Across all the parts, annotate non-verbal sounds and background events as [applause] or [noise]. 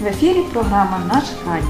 В ефірі програма Наш край.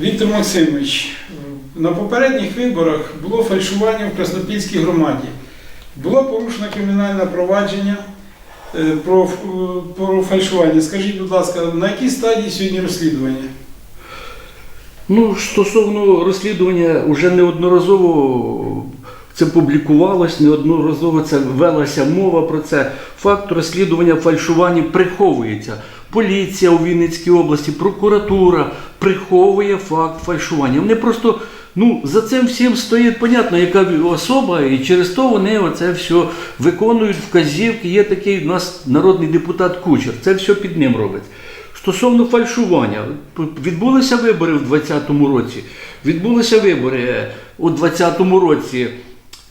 Віктор Максимович, на попередніх виборах було фальшування в Краснопільській громаді. Було порушено кримінальне провадження е, про, е, про фальшування. Скажіть, будь ласка, на якій стадії сьогодні розслідування? Ну, стосовно розслідування, вже неодноразово це публікувалось, неодноразово це велася мова про це. Факт розслідування фальшування приховується. Поліція у Вінницькій області, прокуратура приховує факт фальшування. Вони просто ну, за цим всім стоїть, понятно, яка особа, і через то вони оце все виконують вказівки. Є такий у нас народний депутат Кучер. Це все під ним робить. Стосовно фальшування, відбулися вибори в 2020 році. Відбулися вибори у 2020 році.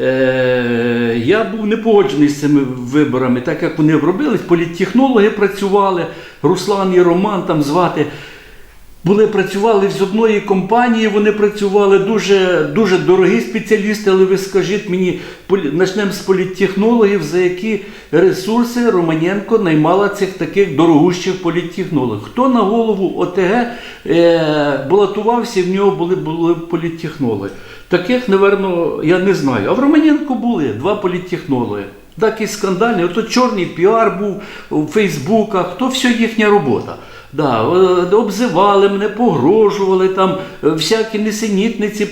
Е, я був не погоджений з цими виборами, так як вони робились. Політтехнологи працювали, Руслан і Роман там звати. Були працювали з одної компанії, вони працювали дуже, дуже дорогі спеціалісти, але ви скажіть мені, почнемо з політтехнологів, за які ресурси Романенко наймала цих таких дорогущих політтехнологів. Хто на голову ОТГ е, балотувався, в нього були, були політтехнологи. Таких, напевно, я не знаю. А в Романенко були два політтехнологи. Такий скандальний, ото чорний піар був у Фейсбуках, то все їхня робота. Да, обзивали мене, погрожували там, е, всякі несенітниці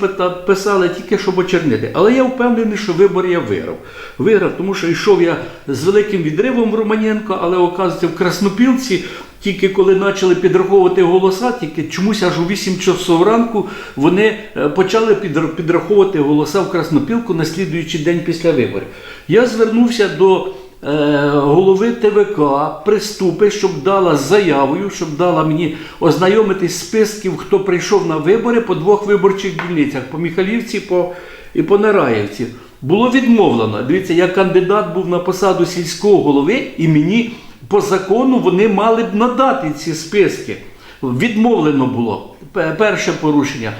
писали, тільки щоб очернити. Але я впевнений, що вибори я виграв. Виграв, тому що йшов я з великим відривом Романенко, але оказується в Краснопілці, тільки коли почали підраховувати голоса, тільки чомусь аж у 8 часов ранку вони е, почали підраховувати голоса в Краснопілку на слідуючий день після виборів. Я звернувся до голови ТВК приступи, щоб дала заявою, щоб дала мені ознайомитись списків, хто прийшов на вибори по двох виборчих дільницях по Міхалівці по, і по Нараївці. Було відмовлено. Дивіться, я кандидат був на посаду сільського голови, і мені по закону вони мали б надати ці списки. Відмовлено було. Перше порушення.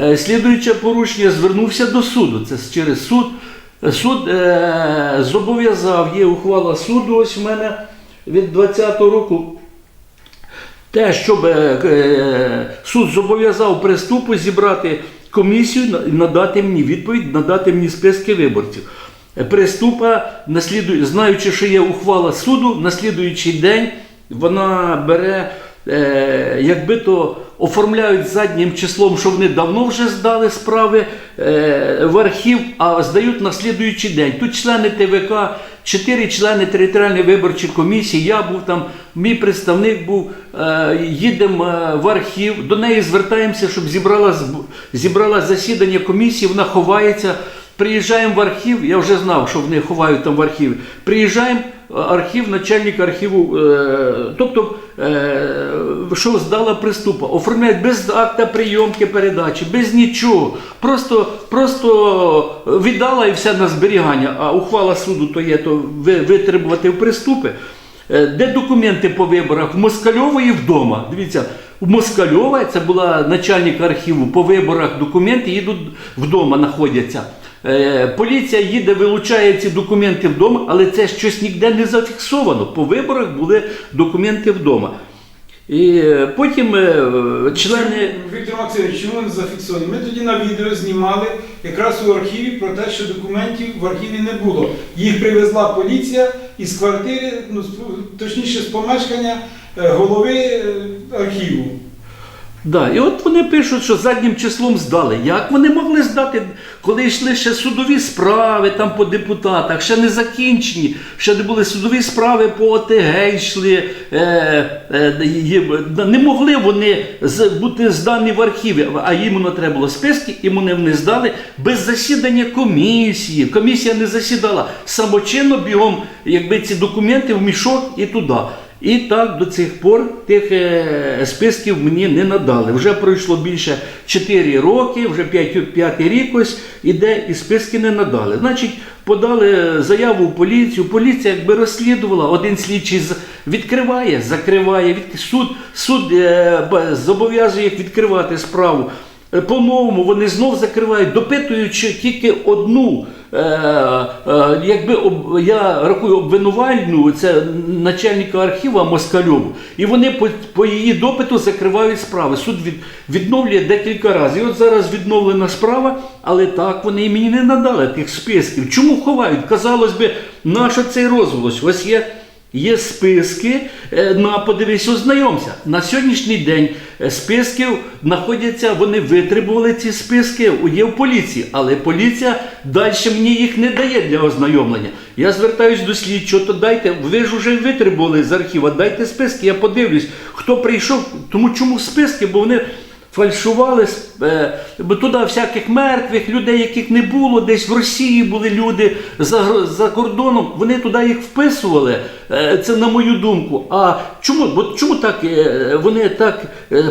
Е, Слідуюче порушення звернувся до суду. Це через суд. Суд е, зобов'язав, є ухвала суду, ось в мене від 20-го року. Те, щоб е, е, суд зобов'язав приступу зібрати комісію і надати мені відповідь, надати мені списки виборців. Приступа, наслідує, знаючи, що є ухвала суду, на слідуючий день вона бере, е, якби то оформляють заднім числом, що вони давно вже здали справи е, в архів, а здають на слідуючий день. Тут члени ТВК, чотири члени територіальної виборчої комісії, я був там, мій представник був, е, їдемо е, в архів, до неї звертаємося, щоб зібрала, зібрала засідання комісії, вона ховається. Приїжджаємо в архів, я вже знав, що вони ховають там в архіві. Приїжджаємо, архів, начальник архіву, е, тобто, е, що здала приступа, оформляють без акта прийомки передачі, без нічого. Просто, просто віддала і все на зберігання, а ухвала суду то є, то витребувати в приступи. Е, Де документи по виборах? В Москальової вдома. Дивіться, у Москальова, це була начальник архіву, по виборах документи їдуть вдома, знаходяться. Е, Поліція їде, вилучає ці документи вдома, але це щось ніде не зафіксовано. По виборах були документи вдома. І е, потім е, члени. Віктор Максимович, чому не зафіксовано? Ми тоді на відео знімали якраз у архіві про те, що документів в архіві не було. Їх привезла поліція із квартири, ну точніше з помешкання голови архіву. Да, і от вони пишуть, що заднім числом здали. Як вони могли здати, коли йшли ще судові справи там по депутатах, ще не закінчені, ще не були судові справи по ОТГ йшли. Е, е, не могли вони бути здані в архіві, а їм воно треба було списки, і вони не здали без засідання комісії. Комісія не засідала самочинно бігом, якби ці документи в мішок і туди. І так до цих пор тих е, списків мені не надали. Вже пройшло більше 4 роки, вже 5, 5 рік ось іде, і списки не надали. Значить, подали заяву в поліцію. Поліція якби розслідувала, один слідчий відкриває, закриває, від, суд, суд е, зобов'язує їх відкривати справу. Е, По-новому вони знов закривають, допитуючи тільки одну, е, е, якби об, я рахую обвинувальну, це начальника архіву Москальову, і вони по, по її допиту закривають справи. Суд від, відновлює декілька разів. І от зараз відновлена справа, але так вони і мені не надали тих списків. Чому ховають? Казалось би, нащо цей розголос? Ось є. Є списки, е, на подивись, ознайомся. На сьогоднішній день е, списків знаходяться, вони витребували ці списки, є в поліції, але поліція далі мені їх не дає для ознайомлення. Я звертаюсь до слідчого, то дайте, ви ж вже витребували з архіва, дайте списки, я подивлюсь, хто прийшов. Тому чому списки? Бо вони фальшували е, бо туди всяких мертвих людей, яких не було, десь в Росії були люди за, за кордоном. Вони туди їх вписували. Е, Це на мою думку. А чому, бо чому так е, вони так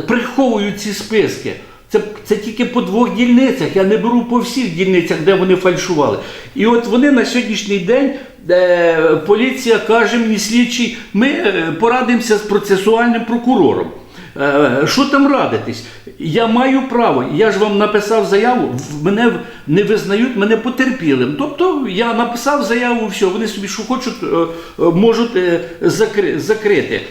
приховують ці списки? Це, це тільки по двох дільницях. Я не беру по всіх дільницях, де вони фальшували. І от вони на сьогоднішній день. е, Поліція каже мені слідчий, ми порадимося з процесуальним прокурором. Е, Що там радитись? Я маю право, я ж вам написав заяву, мене не визнають мене потерпілим. Тобто я написав заяву, все, вони собі що хочуть, е, е, можуть закрити.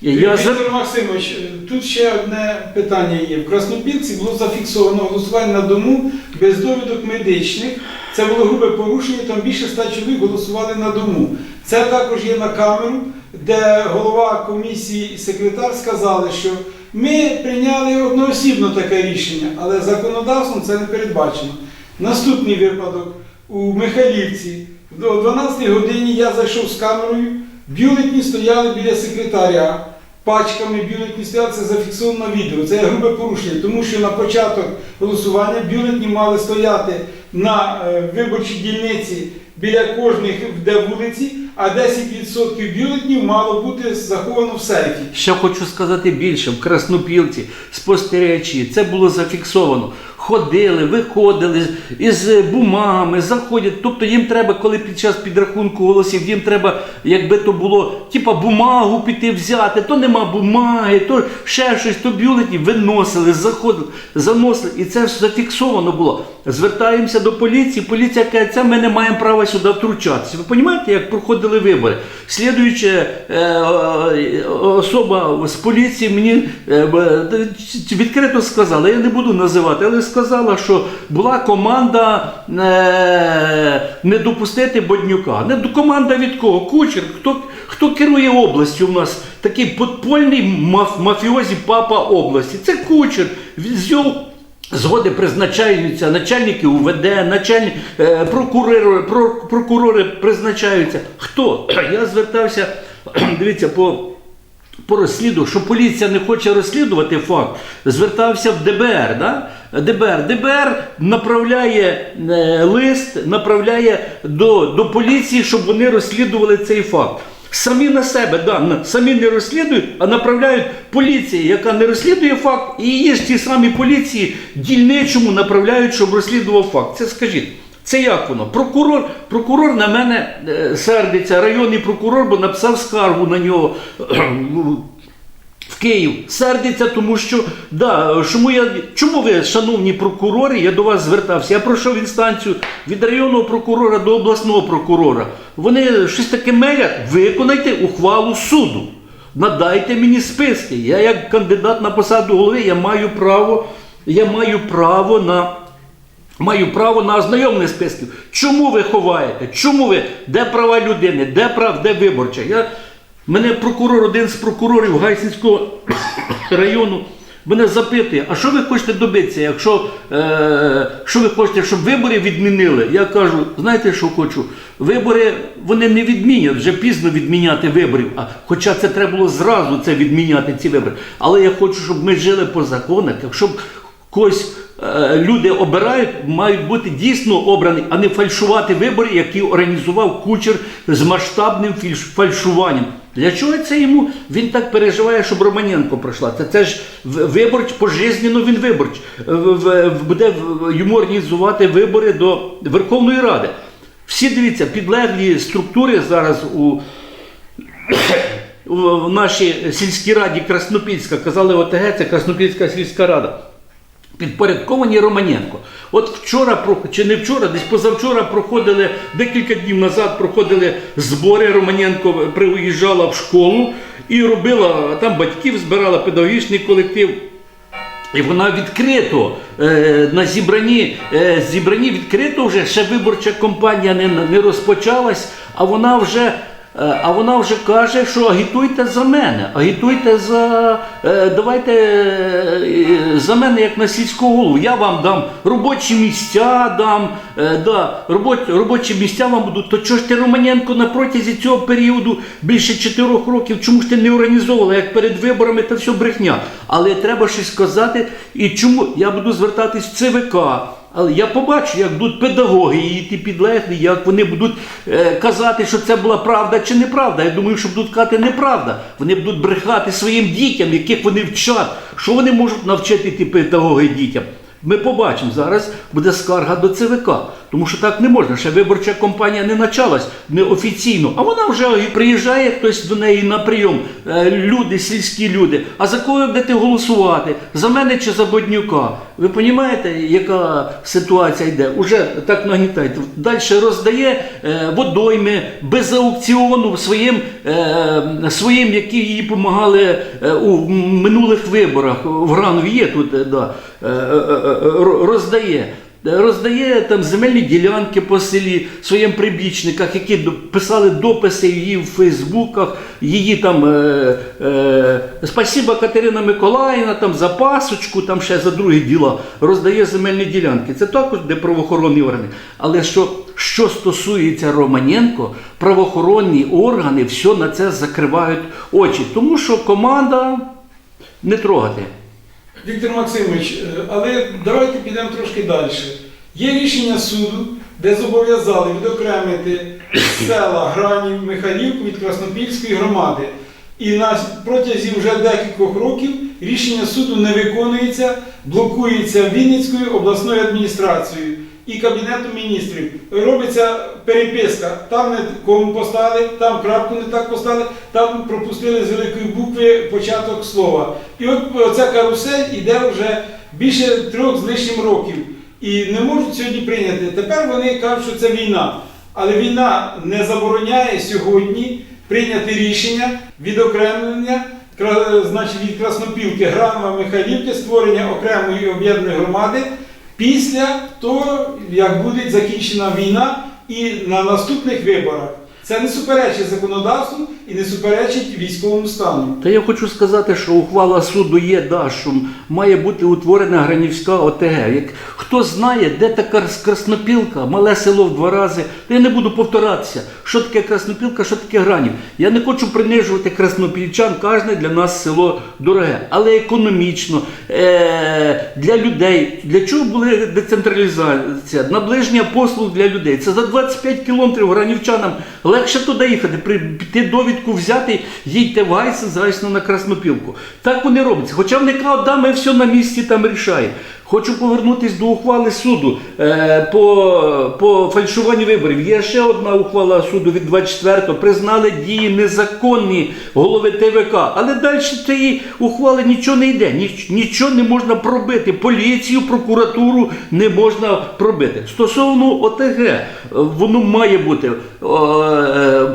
Я за... Максимович, тут ще одне питання є. В Краснопілці було зафіксовано голосування на дому без довідок медичних. Це було грубе порушення, там більше ста чоловік голосували на дому. Це також є на камеру, де голова комісії і секретар сказали, що ми прийняли одноосібно таке рішення, але законодавством це не передбачено. Наступний випадок у Михайлівці. До 12 годині я зайшов з камерою, бюлетні стояли біля секретаря. Пачками бюлетні стояли, це зафіксовано відео. Це є грубе порушення, тому що на початок голосування бюлетні мали стояти на е, виборчій дільниці біля кожних де вулиці, а 10% бюлетнів мало бути заховано в сейфі. Ще хочу сказати більше, в Краснопілці, спостерігачі, це було зафіксовано. Ходили, виходили із бумагами, заходять. Тобто їм треба, коли під час підрахунку голосів, їм треба, якби то було, типа бумагу піти взяти, то нема бумаги, то ще щось, то бюлетні виносили, заходили, заносили. І це все зафіксовано було. Звертаємося до поліції. Поліція каже, це ми не маємо права сюди втручатися. Ви розумієте, як проходили вибори? Слідуюча е, е, особа з поліції мені е, відкрито сказала, я не буду називати, але сказала, що була команда е, не допустити Боднюка. Не команда від кого? Кучер. Хто, хто керує областю у нас? Такий подпольний маф, мафіозі папа області. Це кучер. З його Згоди призначаються начальники УВД, начальник, е, прокурори, прокурори призначаються. Хто? [clears throat] Я звертався, [clears throat] дивіться, по, по розсліду, що поліція не хоче розслідувати факт, звертався в ДБР. Да? ДБР. ДБР направляє е, лист, направляє до, до поліції, щоб вони розслідували цей факт. Самі на себе, да, самі не розслідують, а направляють поліції, яка не розслідує факт, і її ж ті самі поліції дільничому направляють, щоб розслідував факт. Це скажіть. Це як воно? Прокурор, прокурор на мене е, сердиться, районний прокурор, бо написав скаргу на нього [clears throat] в Київ. Сердиться, тому що да, чому я чому ви, шановні прокурори, я до вас звертався. Я пройшов інстанцію від районного прокурора до обласного прокурора. Вони щось таке мелять, виконайте ухвалу суду. надайте мені списки. Я як кандидат на посаду голови, я маю право, я маю право на. Маю право на ознайомлення списків. Чому ви ховаєте? Чому ви? Де права людини? Де прав, де виборча? Я, мене прокурор, один з прокурорів Гайсинського [coughs] району, мене запитує, а що ви хочете добитися, якщо е, що ви хочете, щоб вибори відмінили? Я кажу, знаєте, що хочу? Вибори вони не відмінять, вже пізно відміняти виборів. А, хоча це треба було зразу це відміняти, ці вибори. Але я хочу, щоб ми жили по законах, якщо б когось люди обирають, мають бути дійсно обрані, а не фальшувати вибори, які організував кучер з масштабним фальшуванням. Для чого це йому? Він так переживає, щоб Романенко пройшла. Це, це ж виборч, пожизненно він виборч. В- Буде йому організувати вибори до Верховної Ради. Всі дивіться, підлеглі структури зараз у [coughs] в нашій сільській раді Краснопільська, казали ОТГ, це Краснопільська сільська рада. Підпорядковані Романенко. От вчора, чи не вчора, десь позавчора проходили, декілька днів назад проходили збори. Романенко приїжджала в школу і робила, там батьків збирала педагогічний колектив. І вона відкрито е, на зібранні, е, зібранні відкрито вже ще виборча кампанія не, не розпочалась, а вона вже. Е, А вона вже каже, що агітуйте за мене, агітуйте за е, давайте е, за мене як на сільського голову. Я вам дам робочі місця, дам да, робоч, робочі місця вам будуть. То чого ж ти Романенко на протязі цього періоду більше чотирьох років, чому ж ти не організовувала, як перед виборами, це все брехня. Але треба щось сказати. І чому я буду звертатись в ЦВК. Але я побачу, як будуть педагоги і ті підлеглі, як вони будуть е, казати, що це була правда чи неправда. Я думаю, що будуть казати неправда. Вони будуть брехати своїм дітям, яких вони вчать. Що вони можуть навчити ті педагоги дітям? Ми побачимо зараз буде скарга до ЦВК, тому що так не можна. Ще виборча кампанія не почалась неофіційно, а вона вже і приїжджає хтось до неї на прийом. Е, Люди, сільські люди. А за кого будете голосувати? За мене чи за Боднюка? Ви розумієте, яка ситуація йде? Уже так нагнітаєте. Далі роздає е, водойми без аукціону своїм, е, своїм, які їй допомагали е, у минулих виборах. В Гранові є тут, е, да, е, е, е, ро- роздає. Роздає там земельні ділянки по селі своїм прибічниках, які писали дописи її в Фейсбуках, її там е, е, спасіба Катерина Миколаївна там за пасочку, там ще за другі діла, роздає земельні ділянки. Це також де правоохоронні органи. Але що, що стосується Романенко, правоохоронні органи все на це закривають очі, тому що команда не трогати. Віктор Максимович, е, але давайте підемо трошки далі. Є рішення суду, де зобов'язали відокремити села Гранів, Михайлівку від Краснопільської громади. І на протязі вже декількох років рішення суду не виконується, блокується Вінницькою обласною адміністрацією і Кабінетом міністрів. Робиться переписка. Там не кому поставили, там крапку не так поставили, там пропустили з великої букви початок слова. І от ця карусель іде вже більше трьох з лишнім років. І не можуть сьогодні прийняти. Тепер вони кажуть, що це війна. Але війна не забороняє сьогодні прийняти рішення відокремлення значить, від Краснопілки, Гранова, Михайлівки, створення окремої об'єднаної громади після того, як буде закінчена війна і на наступних виборах. Це не суперечить законодавству і не суперечить військовому стану. Та я хочу сказати, що ухвала суду є, да, що має бути утворена Гранівська ОТГ. Як хто знає, де така Краснопілка, мале село в два рази, то я не буду повторатися, що таке Краснопілка, що таке Гранів. Я не хочу принижувати краснопільчан, кожне для нас село дороге, але економічно, е- для людей. Для чого була децентралізація? Наближення послуг для людей. Це за 25 кілометрів гранівчанам легше туди їхати, піти довідку взяти, їдьте в Гайсен, з Гайсена на Краснопілку. Так вони робляться. Хоча вони кажуть, да, ми все на місці там рішаємо. Хочу повернутися до ухвали суду е, по, по фальшуванню виборів. Є ще одна ухвала суду від 24-го. Признали дії незаконні голови ТВК. Але далі цієї ухвали нічого не йде. Ніч, нічого не можна пробити. Поліцію, прокуратуру не можна пробити. Стосовно ОТГ, воно має бути. е,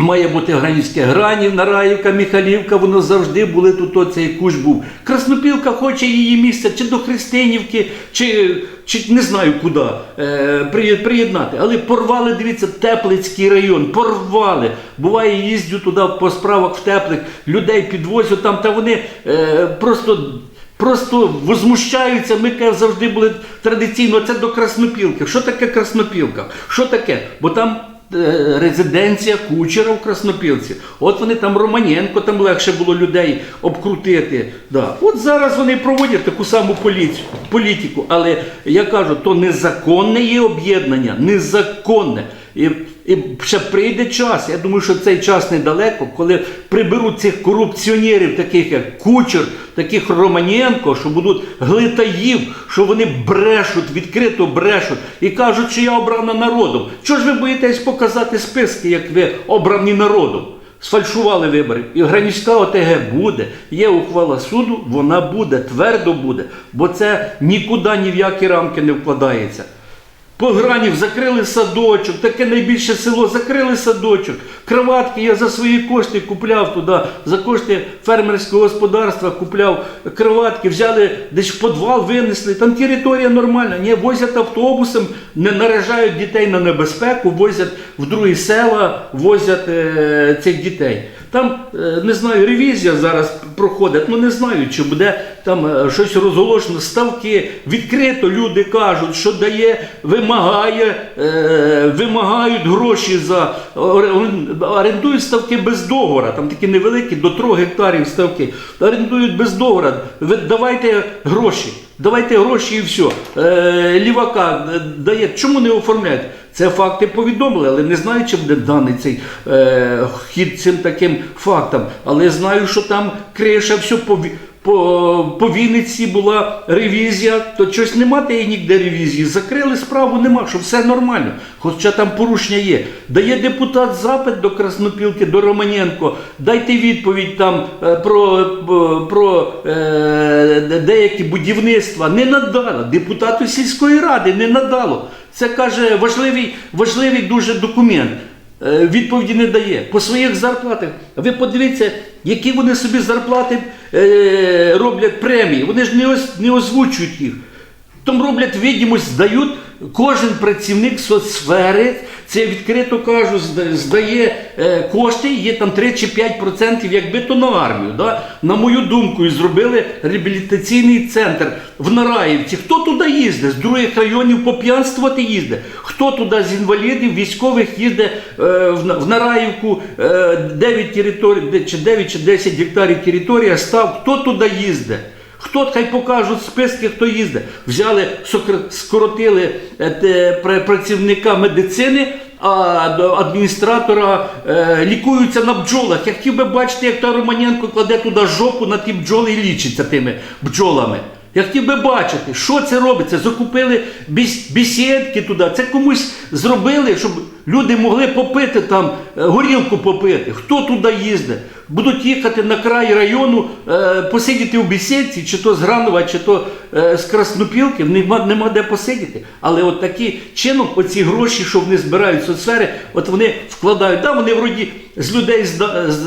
Має бути Гранівське Гранів, Нараївка, Міхалівка, воно завжди були тут оцей кущ був. Краснопілка хоче її місце чи до Христинівки, чи, чи не знаю куди е, приєднати. Але порвали, дивіться, Теплицький район, порвали. Буває, їздю туди по справах в Теплик, людей підвозю там, та вони е, просто. Просто возмущаються, ми завжди були традиційно, це до Краснопілки. Що таке Краснопілка? Що таке? Бо там резиденція кучера в Краснопілці. От вони там Романенко, там легше було людей обкрутити. Да. От зараз вони проводять таку саму політику. Але я кажу, то незаконне є об'єднання, незаконне. І, і ще прийде час. Я думаю, що цей час недалеко, коли приберуть цих корупціонерів, таких як Кучер, таких Романенко, що будуть глитаїв, що вони брешуть, відкрито брешуть і кажуть, що я обрана народом. Чого ж ви боїтесь показати списки, як ви обрані народом? Сфальшували вибори. І Гранівська ОТГ буде. Є ухвала суду, вона буде, твердо буде, бо це нікуди ні в які рамки не вкладається. По гранів закрили садочок, таке найбільше село, закрили садочок. Кроватки я за свої кошти купляв туди, за кошти фермерського господарства купляв кроватки, взяли десь в підвал, винесли. Там територія нормальна. Ні, возять автобусом, не наражають дітей на небезпеку, возять в другі села, возять е, цих дітей. Там, е, не знаю, ревізія зараз проходить, ну не знаю, чи буде там е, щось розголошено, ставки. Відкрито люди кажуть, що дає, вимагає, е, вимагають гроші за орендують ставки без договора, там такі невеликі, до 3 гектарів ставки. Орендують без договора. Давайте гроші. Давайте гроші і все. Е, лівака е, дає. Чому не оформляють? Це факти повідомили, але не знаю, чи буде даний цей е, хід цим таким фактам. Але знаю, що там криша, все по, Ві- по, по Вінниці була ревізія, то щось нема тієї ніде ревізії. Закрили справу, нема, що все нормально. Хоча там порушення є. Дає депутат запит до Краснопілки, до Романенко. Дайте відповідь там е, про, про е, деякі будівництва. Не надала. Депутату сільської ради не надало. Це каже важливий, важливий дуже документ. Е, Відповіді не дає. По своїх зарплатах. Ви подивіться, які вони собі зарплати е, роблять премії. Вони ж не, озвучують їх. Там роблять відомість, здають кожен працівник соцсфери, це відкрито кажу, здає е, кошти, є там 3 чи 5 процентів, якби то на армію. Да? На мою думку, і зробили реабілітаційний центр в Нараївці. Хто туди їздить? З других районів поп'янствувати їздить. Хто туди з інвалідів, військових їздить е, в, Нараївку, е, 9 територій, чи 9 чи 10 гектарів територія став, хто туди їздить? Хто хай покажуть списки, хто їздить. Взяли, скоротили е, працівника медицини, а адміністратора е, лікуються на бджолах. Я хотів би бачити, як та Романенко кладе туди жопу на ті бджоли і лічиться тими бджолами. Я хотів би бачити, що це робиться. Закупили бесідки туди. Це комусь зробили, щоб люди могли попити там, е, горілку попити. Хто туди їздить? Будуть їхати на край району, е, посидіти в бесідці, чи то з Гранова, чи то е, з Краснопілки, нема, нема де посидіти. Але от такі чином, оці гроші, що вони збирають соцсфери, от вони вкладають. Да, вони вроді з людей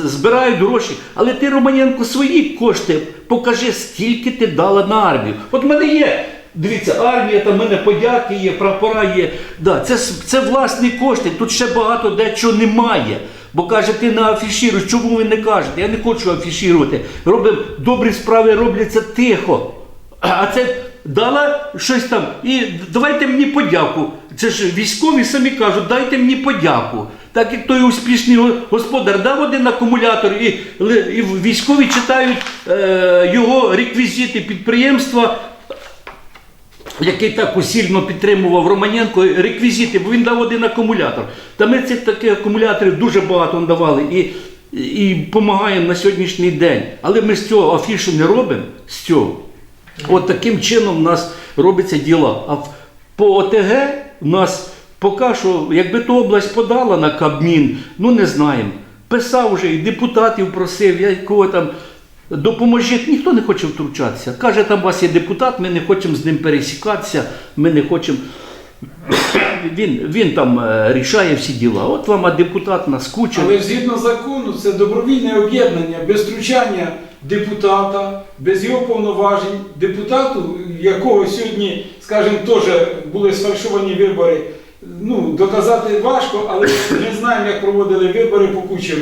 збирають гроші, але ти, Романенко, свої кошти покажи, скільки ти дала на армію. От в мене є. Дивіться, армія, там в мене подяки є, прапора є. Да, це, це власні кошти, тут ще багато дечого немає. Бо каже, ти не афішіруєш, чому ви не кажете? Я не хочу афішувати. Робимо добрі справи, робляться тихо. А це дала щось там. І давайте мені подяку. Це ж військові самі кажуть, дайте мені подяку. Так як той успішний господар дав один акумулятор, і, і військові читають е, його реквізити підприємства, який так усільно підтримував Романенко, реквізити, бо він дав один акумулятор. Та ми цих таких акумуляторів дуже багато давали і, і допомагаємо на сьогоднішній день. Але ми з цього афішу не робимо з цього. От таким чином у нас робиться діла. А по ОТГ у нас поки що, якби то область подала на Кабмін, ну не знаємо. Писав вже і депутатів просив, я кого там допоможіть, ніхто не хоче втручатися. Каже, там у вас є депутат, ми не хочемо з ним пересікатися, ми не хочемо. [coughs] Він, він там е, рішає всі діла. От вам а депутат наскучив. Але згідно закону це добровільне об'єднання без втручання депутата, без його повноважень, депутату, якого сьогодні, скажімо, теж були сфальшовані вибори. Ну, доказати важко, але ми знаємо, як проводили вибори по кучеру.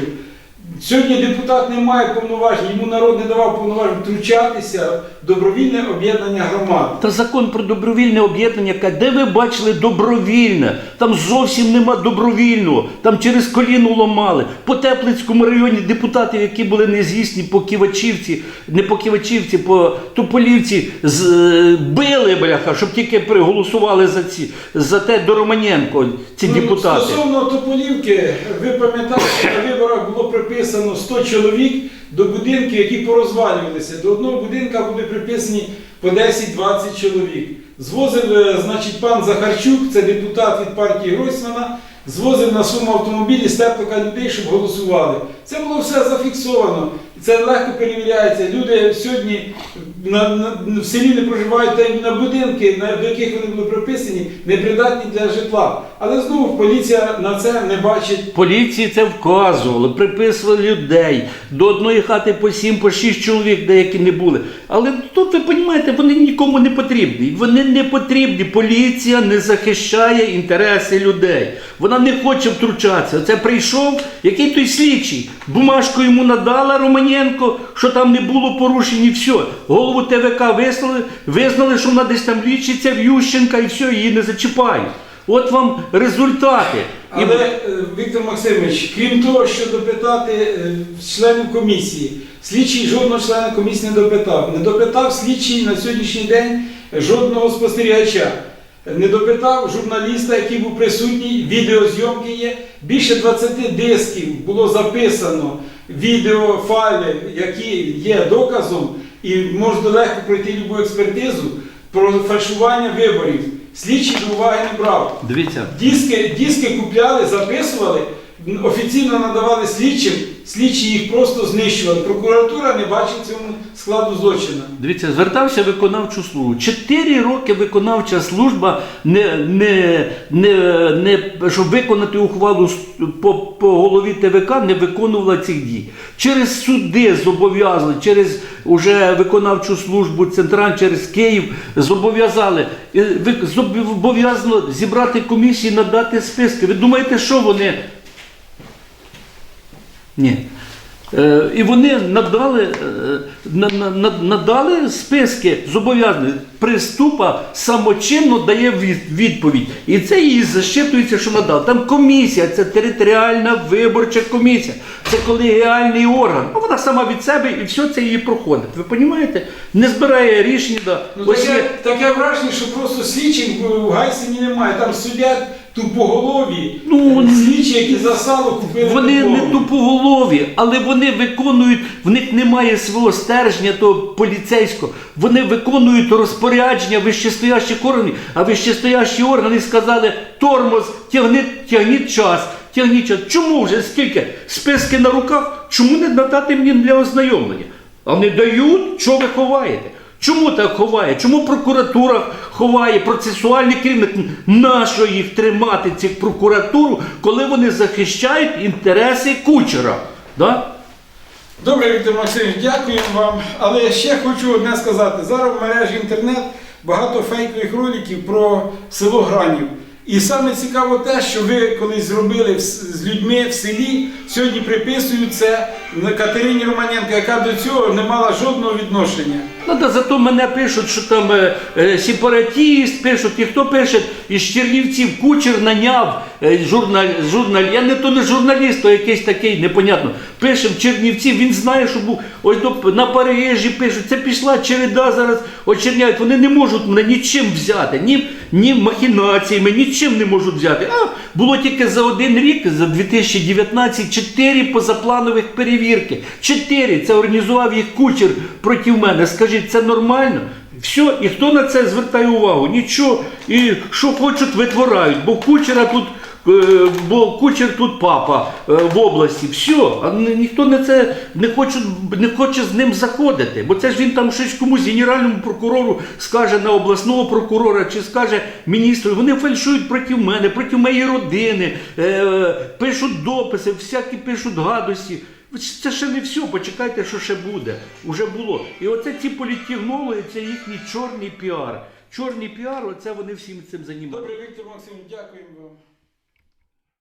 Сьогодні депутат не має повноважень, йому народ не давав повноважень втручатися в добровільне об'єднання громад. Та закон про добровільне об'єднання, де ви бачили добровільне? Там зовсім нема добровільного. Там через коліно ломали. По Теплицькому районі депутатів, які були незвісні по Ківачівці, не по Ківачівці, по Туполівці, е, били, бляха, щоб тільки проголосували за ці за те до Романенко, ці Ну, депутати. Стосовно Тополівки, ви пам'ятаєте, на виборах було приписано 100 чоловік до будинків, які порозвалювалися. До одного будинка були приписані по 10-20 чоловік. Звозив, е, значить, пан Захарчук, це депутат від партії Гройсмана, звозив на суму автомобілі з Теплика людей, щоб голосували. Це було все зафіксовано. Це легко перевіряється. Люди сьогодні на, на, в селі не проживають та на будинки, на, до яких вони були приписані, непридатні для житла. Але знову поліція на це не бачить. Поліції це вказували, приписували людей. До одної хати по сім, по шість чоловік, деякі не були. Але тут ви розумієте, вони нікому не потрібні. Вони не потрібні. Поліція не захищає інтереси людей. Вона не хоче втручатися. Це прийшов який той слідчий. Бумажку йому надала Романенко, що там не було порушень і все. Голову ТВК вислали, визнали, що вона десь там лічиться в Ющенка і все, її не зачіпають. От вам результати. Але е, Віктор Максимович, крім того, що допитати е, членів комісії, слідчий жодного члена комісії не допитав. Не допитав слідчий на сьогоднішній день жодного спостерігача. Не допитав журналіста, який був присутній, відеозйомки є. Більше 20 дисків було записано, відеофайли, які є доказом, і можна легко пройти будь-яку експертизу про фальшування виборів. Слідчий до уваги не брав. Дивіться, Диски, диски купляли, записували, офіційно надавали слідчим, слідчі їх просто знищували. Прокуратура не бачить цьому складу злочину. Дивіться, звертався виконавчу службу. Чотири роки виконавча служба не, не, не, не, щоб виконати ухвалу по, по голові ТВК, не виконувала цих дій. Через суди зобов'язали, через уже виконавчу службу Централь, через Київ зобов'язали. Зобов'язано зібрати комісії, надати списки. Ви думаєте, що вони? Ні. Е, і вони надали, е, на- на- на- надали списки зобов'язаних. Приступа самочинно дає від- відповідь. І це їй защитується, що надав. Там комісія, це територіальна виборча комісія, це колегіальний орган. А вона сама від себе і все це її проходить. Ви розумієте? Не збирає рішення. Да. Ну, Ось таке, є- таке враження, що просто слідчих в в Гайсині немає. Там сидять тупоголові, Ну, е, слідчі, які за сало купили. Вони не тупоголові, але вони виконують, в них немає свого стержня того поліцейського. Вони виконують розпорядження вищестоящих органів, а вищестоящі органи сказали тормоз, тягніть, тягніть час, тягніть час. Чому вже скільки? Списки на руках? Чому не надати мені для ознайомлення? А не дають, що ви ховаєте? Чому так ховає? Чому прокуратура ховає процесуальний керівник? Нащо їх тримати, цих прокуратуру, коли вони захищають інтереси кучера? Да? Добре, Віктор Максимович, дякую вам. Але ще хочу одне сказати. Зараз в мережі інтернет багато фейкових роликів про село Гранів. І саме цікаво те, що ви колись зробили з людьми в селі, сьогодні приписують це Катерині Романенко, яка до цього не мала жодного відношення. Да зато мене пишуть, що там е, е, сепаратіст, пишуть, і хто пише, із Чернівців кучер наняв е, журнал, журнал. Я не то не журналіст, то якийсь такий, непонятно. Пише в Чернівці, він знає, що був ось до, на Парижі пишуть, це пішла череда зараз очерняють. Вони не можуть мене нічим взяти, ні, ні махінаціями, нічим не можуть взяти. А було тільки за один рік, за 2019, чотири позапланових перевірки. Чотири. Це організував їх кучер проти мене. Скажіть, це нормально? Все, і хто на це звертає увагу? Нічого. І що хочуть, витворають. Бо кучера тут е, бо кучер тут папа е, в області. Все, а ніхто не це не хоче, не хоче з ним заходити. Бо це ж він там щось комусь генеральному прокурору скаже на обласного прокурора чи скаже міністру. Вони фальшують проти мене, проти моєї родини, е, пишуть дописи, всякі пишуть гадості. Це ще не все, почекайте, що ще буде. Уже було. І оце ці політтехнологи, це їхній чорний піар. Чорний піар, оце вони всім цим займаються. Добре, Віктор Максимович, дякуємо вам.